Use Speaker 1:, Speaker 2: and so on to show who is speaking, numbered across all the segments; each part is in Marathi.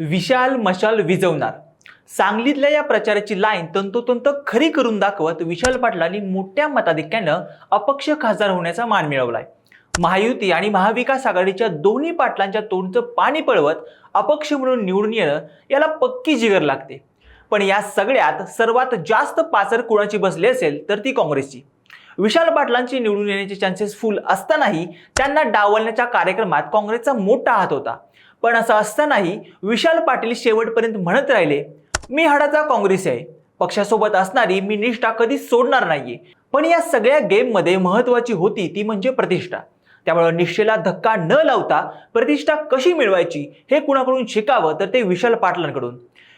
Speaker 1: विशाल मशाल विजवणार. सांगलीतल्या या प्रचाराची लाईन तंतोतंत खरी करून दाखवत विशाल पाटलांनी मोठ्या मताधिक्यानं अपक्ष खासदार होण्याचा मान मिळवलाय. महायुती आणि महाविकास आघाडीच्या दोन्ही पाटलांच्या तोंडचं पाणी पळवत अपक्ष म्हणून निवडून येणं याला पक्की जिगर लागते. पण या सगळ्यात सर्वात जास्त पाचर कुणाची बसली असेल तर ती काँग्रेसची. विशाल पाटलांची निवडून येण्याचे चान्सेस फुल असतानाही त्यांना डावलण्याच्या कार्यक्रमात काँग्रेसचा मोठा हात होता. पण असं असतानाही विशाल पाटील शेवटपर्यंत म्हणत राहिले मी हाडाचा काँग्रेस आहे. पक्षासोबत असणारी मी निष्ठा कधीच सोडणार नाहीये. पण या सगळ्या गेममध्ये महत्वाची होती ती म्हणजे प्रतिष्ठा. त्यामुळे निष्ठेला धक्का न लावता प्रतिष्ठा कशी मिळवायची हे कुणाकडून शिकावं तर ते विशाल पाटलांकडून.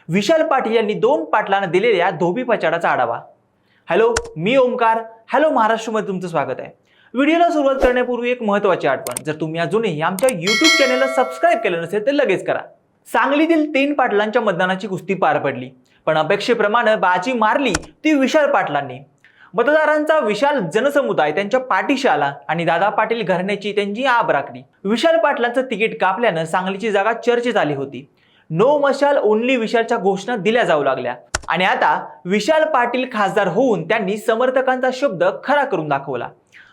Speaker 1: विशाल पाटील यांनी दोन पाटलांना दिलेल्या धोबी पचाडाचा आढावा. हॅलो मी ओमकार. हॅलो महाराष्ट्रमध्ये तुमचं स्वागत आहे. व्हिडिओला सुरुवात करण्यापूर्वी एक महत्त्वाची आठवण. जर तुम्ही अजूनही आमच्या यूट्यूब चॅनलला सबस्क्राईब केलं नसेल तर लगेच करा. सांगलीतील तीन पाटलांच्या मतदानाची कुस्ती पार पडली. पण अपेक्षेप्रमाणे बाजी मारली ती विशाल पाटलांनी. मतदारांचा विशाल जनसमुदाय त्यांच्या पाठीशी आला आणि दादा पाटील घराण्याची त्यांची आब राखली. विशाल पाटलांचं तिकीट कापल्यानं सांगलीची जागा चर्चेत आली होती. नो मशाल ओनली विशालच्या घोषणा दिल्या जाऊ लागल्या. आणि आता विशाल पाटील खासदार होऊन त्यांनी समर्थकांचा शब्द खरा करून दाखवला.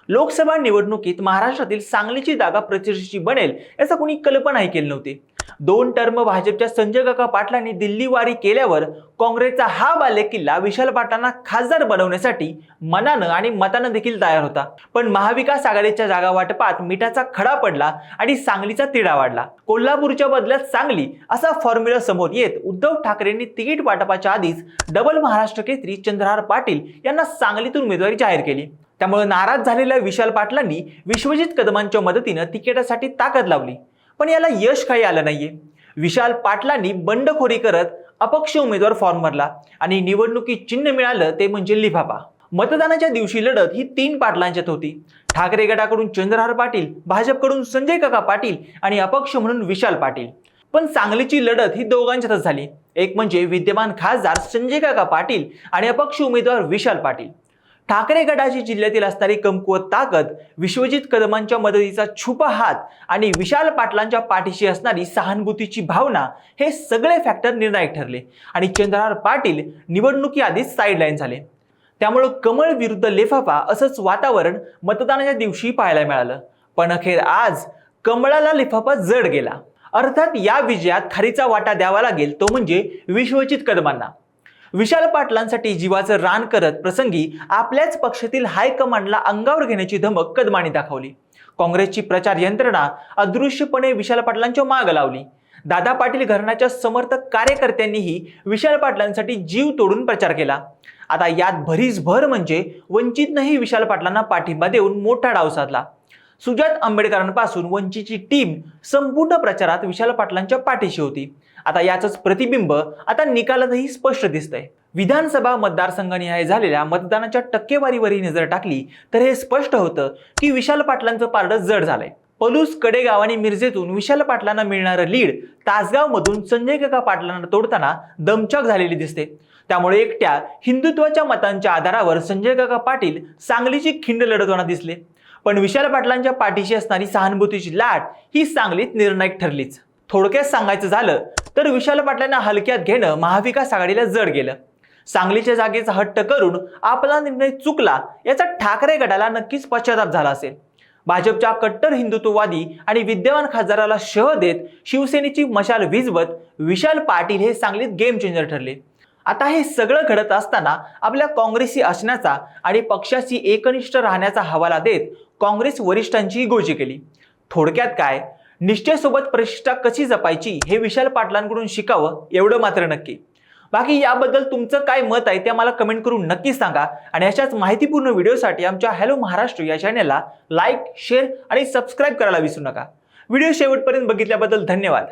Speaker 1: लोकसभा निवडणुकीत महाराष्ट्रातील सांगलीची जागा प्रतिष्ठेची बनेल याचा कोणी कल्पनाही केली नव्हती. दोन टर्म भाजपच्या संजय काका पाटलांनी दिल्ली वारी केल्यावर काँग्रेसचा हा बालेकिल्ला विशाल पाटलांना खासदार बनवण्यासाठी मनानं आणि मतानं देखील तयार होता. पण महाविकास आघाडीच्या जागा वाटपात मिठाचा खडा पडला आणि सांगलीचा तिढा वाढला. कोल्हापूरच्या बदल्यात सांगली असा फॉर्म्युला समोर येत उद्धव ठाकरेंनी तिकीट वाटपाच्या आधीच डबल महाराष्ट्र केसरी चंद्रहार पाटील यांना सांगलीतून उमेदवारी जाहीर केली. त्यामुळे नाराज झालेल्या विशाल पाटलांनी विश्वजित कदमांच्या मदतीनं तिकिटासाठी ताकद लावली. पण याला यश काही आलं नाहीये. विशाल पाटलांनी बंडखोरी करत अपक्ष उमेदवार फॉर्म भरला आणि निवडणुकीत चिन्ह मिळालं ते म्हणजे लिफाफा. मतदानाच्या दिवशी लढत ही तीन पाटलांच्यात होती. ठाकरे गटाकडून चंद्रहार पाटील भाजपकडून संजय काका पाटील आणि अपक्ष म्हणून विशाल पाटील. पण सांगलीची लढत ही दोघांच्यातच झाली. एक म्हणजे विद्यमान खासदार संजय काका पाटील आणि अपक्ष उमेदवार विशाल पाटील. ठाकरे गटाची जिल्ह्यातील असणारी कमकुवत ताकद विश्वजित कदमांच्या मदतीचा छुपा हात आणि विशाल पाटलांच्या पाठीशी असणारी सहानुभूतीची भावना हे सगळे फॅक्टर निर्णायक ठरले आणि चंद्रहार पाटील निवडणुकीआधीच साईडलाईन झाले. त्यामुळं कमळ विरुद्ध लेफाफा असंच वातावरण मतदानाच्या दिवशी पाहायला मिळालं. पण अखेर आज कमळाला लिफाफा जड गेला. अर्थात या विजयात खारीचा वाटा द्यावा लागेल तो म्हणजे विश्वजित कदमांना. विशाल पाटलांसाठी जीवाचं रान करत प्रसंगी आपल्याच पक्षातील हायकमांडला अंगावर घेण्याची धमक कदमाने दाखवली. काँग्रेसची प्रचार यंत्रणा अदृश्यपणे विशाल पाटलांच्या माग लावली. दादा पाटील घराण्याच्या समर्थक कार्यकर्त्यांनीही विशाल पाटलांसाठी जीव तोडून प्रचार केला. आता यात भरीस भर म्हणजे वंचितनंही विशाल पाटलांना पाठिंबा देऊन मोठा डाव साधला. सुजात आंबेडकरांपासून वंचितची टीम संपूर्ण प्रचारात विशाल पाटलांच्या पाठीशी होती. आता याचंच प्रतिबिंब आता निकालातही स्पष्ट दिसतंय. विधानसभा मतदारसंघनिहाय झालेल्या मतदानाच्या टक्केवारीवरही नजर टाकली तर हे स्पष्ट होतं की विशाल पाटलांचं पारडं जड झालंय. पलूस कडेगाव आणि मिरजेतून विशाल पाटलांना मिळणारं लीड तासगाव मधून संजय काका पाटलांना तोडताना दमचक झालेली दिसते. त्यामुळे एकट्या हिंदुत्वाच्या मतांच्या आधारावर संजय काका पाटील सांगलीची खिंड लढवताना दिसले. पण विशाल पाटलांच्या पाठीशी असणारी सहानुभूतीची लाट ही सांगलीत निर्णायक ठरलीच. थोडक्यात सांगायचं झालं तर विशाल पाटलांना हलक्यात घेणं महाविकास आघाडीला जड गेलं. सांगलीच्या जागेचा हट्ट करून आपला निर्णय चुकला याचा ठाकरे गटाला नक्कीच पश्चाताप झाला असेल. भाजपच्या कट्टर हिंदुत्ववादी आणि विद्यमान खासदाराला शह देत शिवसेनेची मशाल विजवत विशाल पाटील हे सांगलीत गेम चेंजर ठरले. आता हे सगळं घडत असताना आपल्या काँग्रेसी असण्याचा आणि पक्षाशी एकनिष्ठ राहण्याचा हवाला देत काँग्रेस वरिष्ठांची गोजी केली. थोडक्यात काय? निश्चयसोबत प्रतिष्ठा कशी जपायची हे विशाल पाटलांकडून शिकावं एवढं मात्र नक्की. बाकी याबद्दल तुमचं काय मत आहे ते मला कमेंट करून नक्की सांगा. आणि अशाच माहितीपूर्ण व्हिडिओसाठी आमच्या हॅलो महाराष्ट्र या चॅनलला लाईक शेअर आणि सबस्क्राईब करायला विसरू नका. व्हिडिओ शेवटपर्यंत बघितल्याबद्दल धन्यवाद.